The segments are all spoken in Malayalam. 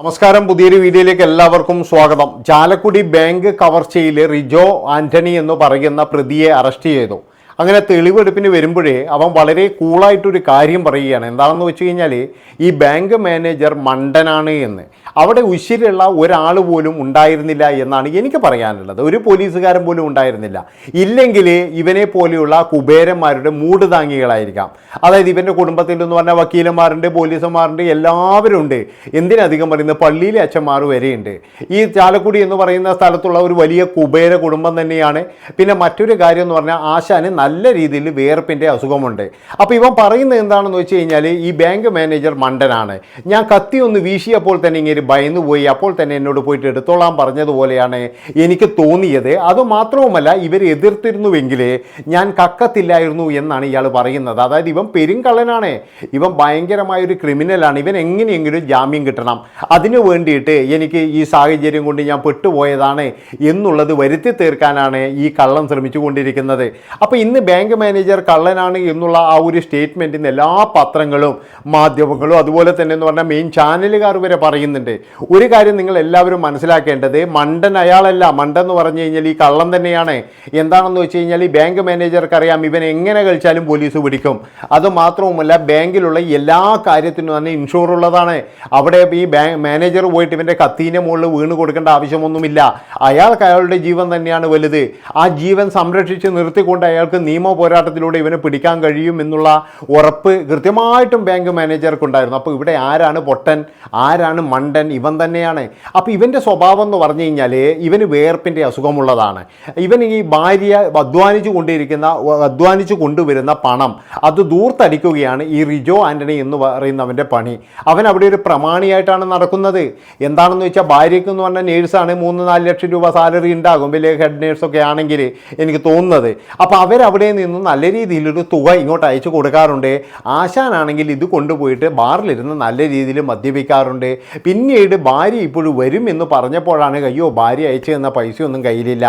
നമസ്കാരം. പുതിയൊരു വീഡിയോയിലേക്ക് എല്ലാവർക്കും സ്വാഗതം. ചാലക്കുടി ബാങ്ക് കവർച്ചയിൽ റിജോ ആന്റണി എന്ന് പറയുന്ന പ്രതിയെ അറസ്റ്റ് ചെയ്തു. അങ്ങനെ തെളിവെടുപ്പിന് വരുമ്പോഴേ അവൻ വളരെ കൂളായിട്ടൊരു കാര്യം പറയുകയാണ്. എന്താണെന്ന് വെച്ച് കഴിഞ്ഞാൽ ഈ ബാങ്ക് മാനേജർ മണ്ടനാണ് എന്ന്. അവിടെ ഉശിരുള്ള ഒരാൾ പോലും ഉണ്ടായിരുന്നില്ല എന്നാണ് എനിക്ക് പറയാനുള്ളത്. ഒരു പോലീസുകാരൻ പോലും ഉണ്ടായിരുന്നില്ല. ഇല്ലെങ്കിൽ ഇവനെ പോലെയുള്ള കുബേരന്മാരുടെ മൂട് താങ്ങികളായിരിക്കാം. അതായത് ഇവന്റെ കുടുംബത്തിൽ എന്ന് പറഞ്ഞാൽ വക്കീലന്മാരുണ്ട് പോലീസുമാരുണ്ട് എല്ലാവരും ഉണ്ട്. എന്തിനധികം പറയുന്നത്? പള്ളിയിലെ അച്ഛന്മാർ വരെയുണ്ട്. ഈ ചാലക്കുടി എന്ന് പറയുന്ന സ്ഥലത്തുള്ള ഒരു വലിയ കുബേര കുടുംബം തന്നെയാണ്. പിന്നെ മറ്റൊരു കാര്യം എന്ന് പറഞ്ഞാൽ ആശാന് നല്ല രീതിയിൽ വേർപ്പിന്റെ അസുഖമുണ്ട്. അപ്പോൾ ഇവൻ പറയുന്നത് എന്താണെന്ന് വെച്ച് കഴിഞ്ഞാൽ ഈ ബാങ്ക് മാനേജർ മണ്ടനാണ്. ഞാൻ കത്തി ഒന്ന് വീശിയപ്പോൾ തന്നെ ഇങ്ങനെ ഭയന്ന് പോയി. അപ്പോൾ തന്നെ എന്നോട് പോയിട്ട് എടുത്തോളാൻ പറഞ്ഞതുപോലെയാണ് എനിക്ക് തോന്നിയത്. അതുമാത്രവുമല്ല ഇവർ എതിർത്തിരുന്നുവെങ്കിൽ ഞാൻ കക്കത്തില്ലായിരുന്നു എന്നാണ് ഇയാൾ പറയുന്നത്. അതായത് ഇവൻ പെരുങ്കള്ളനാണ്. ഇവൻ ഭയങ്കരമായൊരു ക്രിമിനലാണ്. ഇവൻ എങ്ങനെയെങ്കിലും ജാമ്യം കിട്ടണം. അതിനു വേണ്ടിയിട്ട് എനിക്ക് ഈ സാഹചര്യം കൊണ്ട് ഞാൻ പെട്ടുപോയതാണ് എന്നുള്ളത് വരുത്തി തീർക്കാനാണ് ഈ കള്ളം ശ്രമിച്ചു കൊണ്ടിരിക്കുന്നത് അപ്പോൾ ഇന്ന് ബാങ്ക് മാനേജർ കള്ളനാണ് എന്നുള്ള ആ ഒരു സ്റ്റേറ്റ്മെന്റ് ഇന്ന് എല്ലാ പത്രങ്ങളും മാധ്യമങ്ങളും അതുപോലെ തന്നെ എന്ന് പറഞ്ഞാൽ മെയിൻ ചാനലുകാർ വരെ പറയുന്നുണ്ട്. ഒരു കാര്യം നിങ്ങൾ എല്ലാവരും മനസ്സിലാക്കേണ്ടത് മണ്ടൻ അയാളല്ല. മണ്ടൻ എന്ന് പറഞ്ഞു കഴിഞ്ഞാൽ ഈ കള്ളൻ തന്നെയാണ്. എന്താണെന്ന് വെച്ച് കഴിഞ്ഞാൽ ഈ ബാങ്ക് മാനേജർക്ക് അറിയാം ഇവൻ എങ്ങനെ കളിച്ചാലും പോലീസ് പിടിക്കും. അത് മാത്രവുമല്ല ബാങ്കിലുള്ള എല്ലാ കാര്യത്തിനും തന്നെ ഇൻഷുർ ഉള്ളതാണ്. അവിടെ ഈ ബാങ്ക് മാനേജർ പോയിട്ട് ഇവന്റെ കത്തീന്റെ മുകളിൽ വീണ് കൊടുക്കേണ്ട ആവശ്യമൊന്നുമില്ല. അയാൾക്ക് അയാളുടെ ജീവൻ തന്നെയാണ് വലുത്. ആ ജീവൻ സംരക്ഷിച്ച് നിർത്തിക്കൊണ്ട് അയാൾക്ക് നിയമ പോരാട്ടത്തിലൂടെ ഇവനെ പിടിക്കാൻ കഴിയും എന്നുള്ള ഉറപ്പ് കൃത്യമായിട്ടും ബാങ്ക് മാനേജർക്കുണ്ടായിരുന്നു. അപ്പോൾ ഇവിടെ ആരാണ് പൊട്ടൻ? ആരാണ് മണ്ടൻ? ഇവൻ തന്നെയാണ്. അപ്പോൾ ഇവന്റെ സ്വഭാവം എന്ന് പറഞ്ഞു കഴിഞ്ഞാൽ ഇവന് വേർപ്പിന്റെ അസുഖമുള്ളതാണ്. ഇവൻ ഈ ഭാര്യ അധ്വാനിച്ചു കൊണ്ടിരിക്കുന്ന അധ്വാനിച്ചു കൊണ്ടുവരുന്ന പണം അത് ദൂർത്തടിക്കുകയാണ് ഈ റിജോ ആന്റണി എന്ന് പറയുന്നവന്റെ പണി. അവൻ അവിടെ ഒരു പ്രമാണിയായിട്ടാണ് നടക്കുന്നത്. എന്താണെന്ന് വെച്ചാൽ ഭാര്യയ്ക്ക് എന്ന് പറഞ്ഞാൽ നേഴ്സാണ് മൂന്ന് നാല് ലക്ഷം രൂപ സാലറി ഉണ്ടാകും. വലിയ ഹെഡ് നേഴ്സൊക്കെ ആണെങ്കിൽ എനിക്ക് തോന്നുന്നത്. അപ്പോൾ അവരവിടെ നിന്ന് നല്ല രീതിയിലൊരു തുക ഇങ്ങോട്ട് അയച്ചു കൊടുക്കാറുണ്ട്. ആശാനാണെങ്കിൽ ഇത് കൊണ്ടുപോയിട്ട് ബാറിലിരുന്ന് നല്ല രീതിയിൽ മദ്യപിക്കാറുണ്ട്. പിന്നീട് ഭാര്യ ഇപ്പോഴും വരും എന്ന് പറഞ്ഞപ്പോഴാണ് അയ്യോ ഭാര്യ അയച്ചു തന്ന പൈസയൊന്നും കയ്യിലില്ല.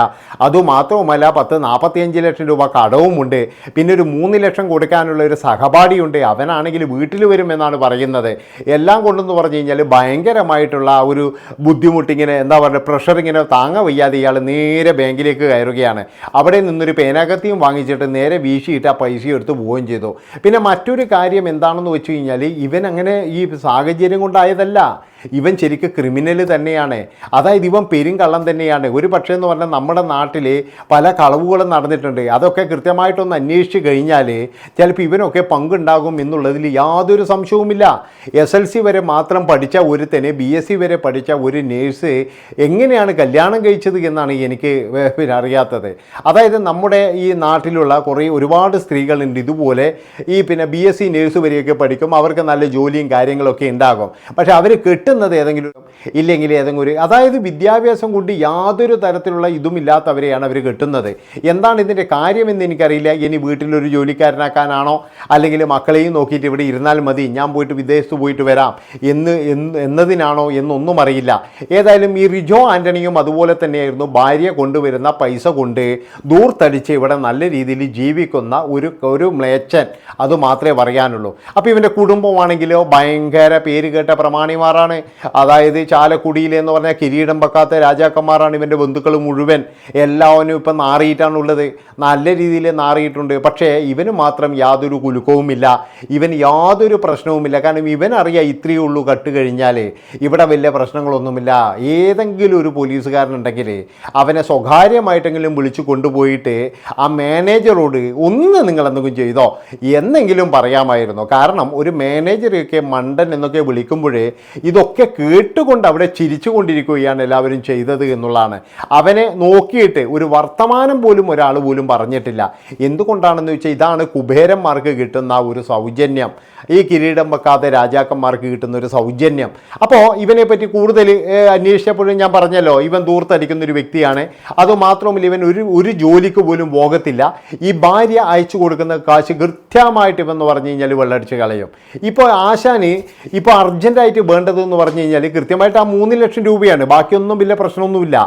അതുമാത്രവുമല്ല പത്ത് നാൽപ്പത്തിയഞ്ച് ലക്ഷം രൂപ കടവുമുണ്ട്. പിന്നെ ഒരു മൂന്ന് ലക്ഷം കൊടുക്കാനുള്ള ഒരു സഹപാഠിയുണ്ട്. അവനാണെങ്കിൽ വീട്ടിൽ വരുമെന്നാണ് പറയുന്നത്. എല്ലാം കൊണ്ടെന്ന് പറഞ്ഞു കഴിഞ്ഞാൽ ഭയങ്കരമായിട്ടുള്ള ആ ഒരു ബുദ്ധിമുട്ടിങ്ങനെ എന്താ പറയുക പ്രഷർ ഇങ്ങനെ താങ്ങ വയ്യാതെ ഇയാൾ നേരെ ബാങ്കിലേക്ക് കയറുകയാണ്. അവിടെ നിന്നൊരു പേനാകത്തിയും വാങ്ങിച്ചിട്ട് നേരെ വീശിയിട്ട് ആ പൈസ എടുത്ത് പോവുകയും ചെയ്തു. പിന്നെ മറ്റൊരു കാര്യം എന്താണെന്ന് വെച്ച് കഴിഞ്ഞാൽ ഇവൻ അങ്ങനെ ഈ സാഹചര്യം കൊണ്ടായതല്ല. ഇവൻ ശരിക്കും ക്രിമിനൽ തന്നെയാണ്. അതായത് ഇവൻ പെരുങ്കള്ളം തന്നെയാണ്. ഒരു പക്ഷേ എന്ന് പറഞ്ഞാൽ നമ്മുടെ നാട്ടിൽ പല കളവുകളും നടന്നിട്ടുണ്ട്. അതൊക്കെ കൃത്യമായിട്ടൊന്ന് അന്വേഷിച്ച് കഴിഞ്ഞാൽ ചിലപ്പോൾ ഇവനൊക്കെ പങ്കുണ്ടാകും എന്നുള്ളതിൽ യാതൊരു സംശയവുമില്ല. എസ് എൽ സി വരെ മാത്രം പഠിച്ച ഒരുത്തനെ ബി എസ് സി വരെ പഠിച്ച ഒരു നേഴ്സ് എങ്ങനെയാണ് കല്യാണം കഴിച്ചത് എന്നാണ് എനിക്ക് പിന്നെ അറിയാത്തത്. അതായത് നമ്മുടെ ഈ നാട്ടിലുള്ള കുറേ ഒരുപാട് സ്ത്രീകളുണ്ട്. ഇതുപോലെ ഈ പിന്നെ ബി എസ് സി നേഴ്സ് വരെയൊക്കെ പഠിക്കും. അവർക്ക് നല്ല ജോലിയും കാര്യങ്ങളൊക്കെ ഉണ്ടാകും. പക്ഷേ അവർ കിട്ടുന്നത് ഏതെങ്കിലും ഇല്ലെങ്കിൽ ഏതെങ്കിലും ഒരു അതായത് വിദ്യാഭ്യാസം കൊണ്ട് യാതൊരു തരത്തിലുള്ള ഇതും ഇല്ലാത്തവരെയാണ് അവർ കിട്ടുന്നത്. എന്താണ് ഇതിന്റെ കാര്യമെന്ന് എനിക്കറിയില്ല. ഇനി വീട്ടിലൊരു ജോലിക്കാരനാക്കാനാണോ? അല്ലെങ്കിൽ മക്കളെയും നോക്കിയിട്ട് ഇവിടെ ഇരുന്നാൽ മതി. ഞാൻ പോയിട്ട് വിദേശത്ത് പോയിട്ട് വരാം. എന്ന് എന്ന് എന്നതിനാണോ എന്നൊന്നും അറിയില്ല. ഏതായാലും ഈ റിജോ ആന്റണിയും അതുപോലെ തന്നെയായിരുന്നു. ഭാര്യ കൊണ്ടുവരുന്ന പൈസ കൊണ്ട് ദൂർത്തടിച്ച് ഇവിടെ നല്ല രീതിയിൽ ജീവിക്കുന്ന ഒരു ഒരു മ്ലേച്ഛൻ. അത് മാത്രമേ പറയാനുള്ളൂ. അപ്പോൾ ഇവന്റെ കുടുംബമാണെങ്കിലോ ഭയങ്കര പേര് കേട്ട പ്രമാണിമാരാണ്. അതായത് ചാലക്കുടിയിൽ എന്ന് പറഞ്ഞാൽ കിരീടം വെക്കാത്ത രാജാക്കന്മാരാണ് ഇവന്റെ ബന്ധുക്കൾ മുഴുവൻ. എല്ലാവനും ഇപ്പം നാറിയിട്ടാണുള്ളത്. നല്ല രീതിയിൽ നാറിയിട്ടുണ്ട്. പക്ഷേ ഇവന് മാത്രം യാതൊരു കുലുക്കവുമില്ല. ഇവൻ യാതൊരു പ്രശ്നവുമില്ല. കാരണം ഇവൻ അറിയാം ഇത്രയേ ഉള്ളൂ കട്ട് കഴിഞ്ഞാൽ ഇവിടെ വലിയ പ്രശ്നങ്ങളൊന്നുമില്ല. ഏതെങ്കിലും ഒരു പോലീസുകാരനുണ്ടെങ്കിൽ അവനെ സ്വകാര്യമായിട്ടെങ്കിലും വിളിച്ചു കൊണ്ടുപോയിട്ട് ആ മാനേജറോട് ഒന്ന് നിങ്ങൾ എന്തെങ്കിലും ചെയ്തോ? എന്നെങ്കിലും പറയാമായിരുന്നു. കാരണം ഒരു മാനേജറെയൊക്കെ മണ്ടൻ എന്നൊക്കെ വിളിക്കുമ്പോഴേ ഇതൊക്കെ കേട്ടുകൊണ്ട് അവിടെ ചിരിച്ചു കൊണ്ടിരിക്കുകയാണ് എല്ലാവരും ചെയ്തത് എന്നുള്ളതാണ്. അവനെ നോക്കിയിട്ട് ഒരു വർത്തമാനം പോലും ഒരാൾ പോലും പറഞ്ഞിട്ടില്ല. എന്തുകൊണ്ടാണെന്ന് വെച്ചാൽ ഇതാണ് കുബേരന്മാർക്ക് കിട്ടുന്ന ഒരു സൗജന്യം. ഈ കിരീടം വെക്കാതെ രാജാക്കന്മാർക്ക് കിട്ടുന്ന ഒരു സൗജന്യം. അപ്പോൾ ഇവനെ പറ്റി കൂടുതൽ അന്വേഷിച്ചപ്പോഴും ഞാൻ പറഞ്ഞല്ലോ ഇവൻ ദൂർത്തടിക്കുന്ന ഒരു വ്യക്തിയാണ്. അതുമാത്രവുമല്ല ഇവൻ ഒരു ഒരു ജോലിക്ക് പോലും പോകത്തില്ല. ഈ ഭാര്യ അയച്ചു കൊടുക്കുന്ന കാശ് കൃത്യമായിട്ട് ഇവൻ പറഞ്ഞു കഴിഞ്ഞാൽ വെള്ളടിച്ച് കളയും. ഇപ്പോൾ ആശാന് ഇപ്പോൾ അർജന്റായിട്ട് വേണ്ടത് പറഞ്ഞു കഴിഞ്ഞാൽ കൃത്യമായിട്ട് ആ മൂന്ന് ലക്ഷം രൂപയാണ്. ബാക്കിയൊന്നും വലിയ പ്രശ്നമൊന്നുമില്ല.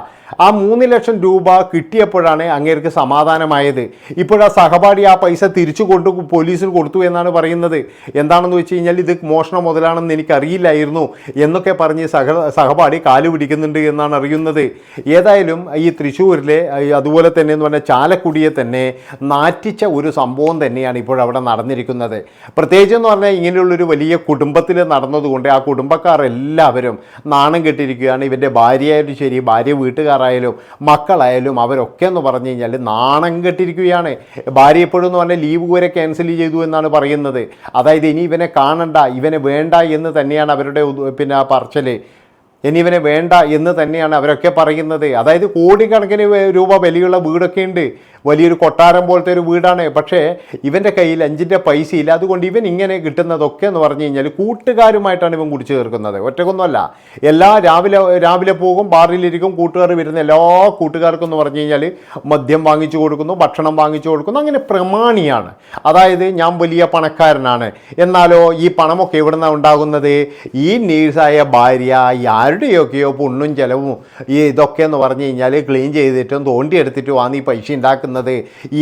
ആ മൂന്ന് ലക്ഷം രൂപ കിട്ടിയപ്പോഴാണ് അങ്ങേർക്ക് സമാധാനമായത്. ഇപ്പോഴാ സഹപാഠി ആ പൈസ തിരിച്ചു കൊണ്ട് പോലീസിന് കൊടുത്തു എന്നാണ് പറയുന്നത്. എന്താണെന്ന് വെച്ച് കഴിഞ്ഞാൽ ഇത് മോഷണ മുതലാണെന്ന് എനിക്കറിയില്ലായിരുന്നു എന്നൊക്കെ പറഞ്ഞ് സഹ സഹപാഠി കാൽ പിടിക്കുന്നുണ്ട് എന്നാണ് അറിയുന്നത്. ഏതായാലും ഈ തൃശ്ശൂരിലെ അതുപോലെ തന്നെ എന്ന് പറഞ്ഞാൽ ചാലക്കുടിയെ തന്നെ നാറ്റിച്ച ഒരു സംഭവം തന്നെയാണ് ഇപ്പോഴവിടെ നടന്നിരിക്കുന്നത്. പ്രത്യേകിച്ച് എന്ന് പറഞ്ഞാൽ ഇങ്ങനെയുള്ളൊരു വലിയ കുടുംബത്തിൽ നടന്നതുകൊണ്ട് ആ കുടുംബക്കാർ എല്ലാവരും നാണം കെട്ടിരിക്കുകയാണ്. ഇവന്റെ ഭാര്യയായാലും ശരി ഭാര്യ വീട്ടുകാരായാലും മക്കളായാലും അവരൊക്കെ എന്ന് പറഞ്ഞു കഴിഞ്ഞാൽ നാണം കെട്ടിരിക്കുകയാണ്. ഭാര്യ എപ്പോഴും എന്ന് പറഞ്ഞാൽ ലീവ് വരെ ക്യാൻസൽ ചെയ്തു എന്നാണ് പറയുന്നത്. അതായത് ഇനി ഇവനെ കാണണ്ട ഇവനെ വേണ്ട എന്ന് തന്നെയാണ് അവരുടെ പിന്നെ ആ പറച്ചൽ ഇനി ഇവനെ വേണ്ട എന്ന് തന്നെയാണ് അവരൊക്കെ പറയുന്നത്. അതായത് കോടിക്കണക്കിന് രൂപ വിലയുള്ള വീടൊക്കെ ഉണ്ട്. വലിയൊരു കൊട്ടാരം പോലത്തെ ഒരു വീടാണ്. പക്ഷേ ഇവന്റെ കയ്യിൽ അഞ്ചിന്റെ പൈസ ഇല്ല. അതുകൊണ്ട് ഇവൻ ഇങ്ങനെ കിട്ടുന്നതൊക്കെ എന്ന് പറഞ്ഞു കഴിഞ്ഞാൽ കൂട്ടുകാരുമായിട്ടാണ് ഇവൻ കുടിച്ചു തീർക്കുന്നത്. ഒറ്റക്കൊന്നുമല്ല. എല്ലാ രാവിലെ രാവിലെ പോകും ബാറിലിരിക്കും കൂട്ടുകാർ വരുന്ന എല്ലാ കൂട്ടുകാർക്കും എന്ന് പറഞ്ഞു കഴിഞ്ഞാൽ മദ്യം വാങ്ങിച്ചു കൊടുക്കുന്നു ഭക്ഷണം വാങ്ങിച്ചു കൊടുക്കുന്നു. അങ്ങനെ പ്രമാണിയാണ്. അതായത് ഞാൻ വലിയ പണക്കാരനാണ്. എന്നാലോ ഈ പണമൊക്കെ എവിടെ നിന്നാണ് ഉണ്ടാകുന്നത്? ഈ നേഴ്സായ ഭാര്യ ആരുടെയൊക്കെയോ പുണ്ണും ചെലവും ഈ ഇതൊക്കെ എന്ന് പറഞ്ഞു കഴിഞ്ഞാൽ ക്ലീൻ ചെയ്തിട്ടും തോണ്ടിയെടുത്തിട്ടുമാണ് ഈ പൈസ ഉണ്ടാക്കുന്നത്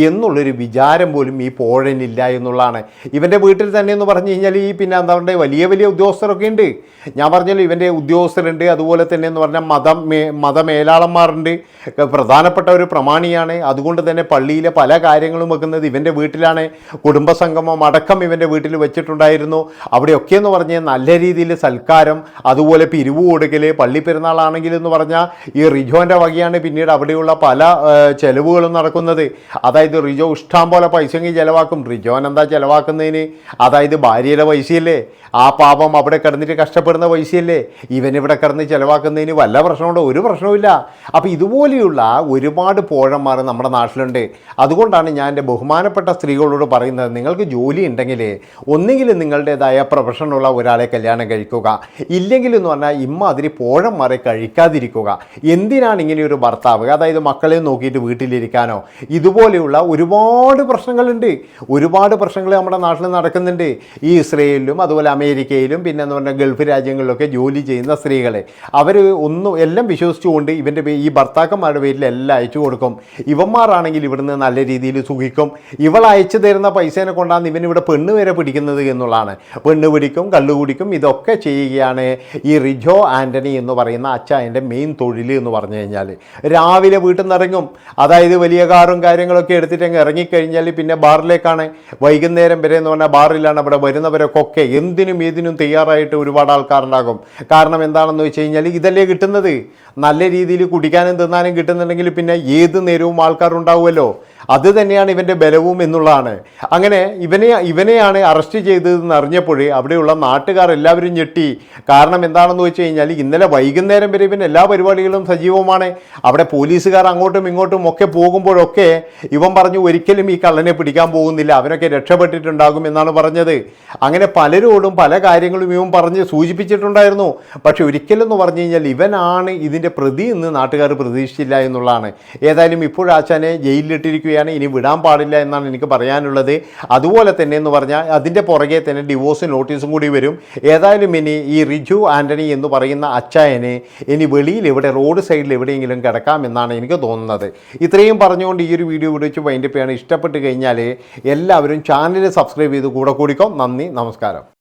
എന്നുള്ളൊരു വിചാരം പോലും ഈ പോഴനില്ല എന്നുള്ളതാണ്. ഇവന്റെ വീട്ടിൽ തന്നെ എന്ന് പറഞ്ഞു കഴിഞ്ഞാൽ ഈ പിന്നെ എന്താ പറയുക വലിയ വലിയ ഉദ്യോഗസ്ഥരൊക്കെ ഉണ്ട്. ഞാൻ പറഞ്ഞല്ലോ ഇവന്റെ ഉദ്യോഗസ്ഥരുണ്ട്. അതുപോലെ തന്നെ എന്ന് പറഞ്ഞാൽ മതം മതമേലാളന്മാരുണ്ട്. പ്രധാനപ്പെട്ട ഒരു പ്രമാണിയാണ്. അതുകൊണ്ട് തന്നെ പള്ളിയിലെ പല കാര്യങ്ങളും വെക്കുന്നത് ഇവന്റെ വീട്ടിലാണ്. കുടുംബസംഗമം അടക്കം ഇവന്റെ വീട്ടിൽ വെച്ചിട്ടുണ്ടായിരുന്നു. അവിടെയൊക്കെ എന്ന് പറഞ്ഞാൽ നല്ല രീതിയിൽ സൽക്കാരം അതുപോലെ പിരിവ് കൊടുക്കൽ പള്ളി പെരുന്നാളാണെങ്കിൽ എന്ന് പറഞ്ഞാൽ ഈ റിജോന്റെ വകയാണ് പിന്നീട് അവിടെയുള്ള പല ചെലവുകളും നടക്കുന്നത്. അതായത് റിജോ ഇഷ്ടം പോലെ പൈസയെങ്കിൽ ചിലവാക്കും. റിജോൻ എന്താ ചിലവാക്കുന്നതിന്? അതായത് ഭാര്യയുടെ പൈസയല്ലേ? ആ പാപം അവിടെ കിടന്നിട്ട് കഷ്ടപ്പെടുന്ന പൈസയല്ലേ? ഇവൻ ഇവിടെ കിടന്ന് ചിലവാക്കുന്നതിന് വല്ല പ്രശ്നമുണ്ടോ? ഒരു പ്രശ്നവുമില്ല. അപ്പോൾ ഇതുപോലെയുള്ള ഒരുപാട് പോഴന്മാർ നമ്മുടെ നാട്ടിലുണ്ട്. അതുകൊണ്ടാണ് ഞാൻ എന്റെ ബഹുമാനപ്പെട്ട സ്ത്രീകളോട് പറയുന്നത് നിങ്ങൾക്ക് ജോലി ഉണ്ടെങ്കിൽ ഒന്നുകിൽ നിങ്ങളുടേതായ പ്രൊഫഷനുള്ള ഒരാളെ കല്യാണം കഴിക്കുക. ഇല്ലെങ്കിൽ എന്ന് പറഞ്ഞാൽ ഇമ്മാതിരി പോഴന്മാരെ കഴിക്കാതിരിക്കുക. എന്തിനാണ് ഇങ്ങനെ ഒരു ഭർത്താവ്? അതായത് മക്കളെ നോക്കിയിട്ട് വീട്ടിലിരിക്കാനോ? ഇതുപോലെയുള്ള ഒരുപാട് പ്രശ്നങ്ങളുണ്ട്. ഒരുപാട് പ്രശ്നങ്ങൾ നമ്മുടെ നാട്ടിൽ നടക്കുന്നുണ്ട്. ഈ ഇസ്രയേലിലും അതുപോലെ അമേരിക്കയിലും പിന്നെ എന്ന് പറഞ്ഞാൽ ഗൾഫ് രാജ്യങ്ങളിലൊക്കെ ജോലി ചെയ്യുന്ന സ്ത്രീകളെ. അവർ ഒന്നും എല്ലാം വിശ്വസിച്ചുകൊണ്ട് ഇവന്റെ ഈ ഭർത്താക്കന്മാരുടെ പേരിൽ എല്ലാം അയച്ചു കൊടുക്കും. ഇവന്മാരാണെങ്കിൽ ഇവിടുന്ന് നല്ല രീതിയിൽ സുഖിക്കും. ഇവൾ അയച്ചു തരുന്ന പൈസേനെ കൊണ്ടാണ് ഇവൻ ഇവിടെ പെണ്ണ് വരെ പിടിക്കുന്നത് എന്നുള്ളതാണ്. പെണ്ണ് പിടിക്കും കള്ളു കുടിക്കും ഇതൊക്കെ ചെയ്യുകയാണ് ഈ റിജോ ആന്റണി എന്ന് പറയുന്ന അച്ഛന്റെ മെയിൻ തൊഴിൽ എന്ന് പറഞ്ഞു കഴിഞ്ഞാൽ രാവിലെ വീട്ടിൽ നിന്ന് ഇറങ്ങും അതായത് വലിയ കാറും കാര്യങ്ങളൊക്കെ എടുത്തിട്ട് അങ്ങ് ഇറങ്ങിക്കഴിഞ്ഞാൽ പിന്നെ ബാറിലേക്കാണ് വൈകുന്നേരം വരെ എന്ന് പറഞ്ഞാൽ ബാറിലാണ് അവിടെ വരുന്നവരൊക്കെ എന്തിനും ഏതിനും തയ്യാറായിട്ട് ഒരുപാട് ആൾക്കാരുണ്ടാകും. കാരണം എന്താണെന്ന് വെച്ച് കഴിഞ്ഞാൽ ഇതല്ലേ കിട്ടുന്നത്? നല്ല രീതിയിൽ കുടിക്കാനും തിന്നാനും കിട്ടുന്നുണ്ടെങ്കിൽ പിന്നെ ഏത് നേരവും ആൾക്കാരുണ്ടാവുമല്ലോ. അത് തന്നെയാണ് ഇവന്റെ ബലവും എന്നുള്ളതാണ്. അങ്ങനെ ഇവനെ ഇവനെയാണ് അറസ്റ്റ് ചെയ്തതെന്ന് അറിഞ്ഞപ്പോഴേ അവിടെയുള്ള നാട്ടുകാർ എല്ലാവരും ഞെട്ടി. കാരണം എന്താണെന്ന് വെച്ച് കഴിഞ്ഞാൽ ഇന്നലെ വൈകുന്നേരം വരെ ഇവൻ എല്ലാ പരിപാടികളും സജീവമാണ്. അവിടെ പോലീസുകാർ അങ്ങോട്ടും ഇങ്ങോട്ടും ഒക്കെ പോകുമ്പോഴൊക്കെ ഇവൻ പറഞ്ഞു ഒരിക്കലും ഈ കള്ളനെ പിടിക്കാൻ പോകുന്നില്ല. അവനൊക്കെ രക്ഷപ്പെട്ടിട്ടുണ്ടാകും എന്നാണ് പറഞ്ഞത്. അങ്ങനെ പലരോടും പല കാര്യങ്ങളും ഇവൻ പറഞ്ഞ് സൂചിപ്പിച്ചിട്ടുണ്ടായിരുന്നു. പക്ഷെ എന്ന് പറഞ്ഞു കഴിഞ്ഞാൽ ഇവനാണ് ഇതിന്റെ പ്രതി എന്ന് നാട്ടുകാർ പ്രതീക്ഷിച്ചില്ല എന്നുള്ളതാണ്. ഏതായാലും ഇപ്പോഴാച്ചാനെ ജയിലിലിട്ടിരിക്കുകയാണ് ഇനി വിടാൻ പാടില്ല എന്നാണ് എനിക്ക് പറയാനുള്ളത്. അതുപോലെ തന്നെ എന്ന് പറഞ്ഞാൽ അതിന്റെ പുറകെ തന്നെ ഡിവോഴ്സ് നോട്ടീസും കൂടി വരും. ഏതായാലും ഇനി ഈ റിജു ആന്റണി എന്ന് പറയുന്ന അച്ചായനെ ഇനി വെളിയിൽ എവിടെ റോഡ് സൈഡിൽ എവിടെയെങ്കിലും കിടക്കാം എന്നാണ് എനിക്ക് തോന്നുന്നത്. ഇത്രയും പറഞ്ഞുകൊണ്ട് ഈ ഒരു വീഡിയോ വിടിച്ച് വൈൻഡപ്പ് ചെയ്യാണ് ഇഷ്ടപ്പെട്ട് കഴിഞ്ഞാൽ എല്ലാവരും ചാനൽ സബ്സ്ക്രൈബ് ചെയ്ത് കൂടെ കൂടിക്കോ. നന്ദി നമസ്കാരം.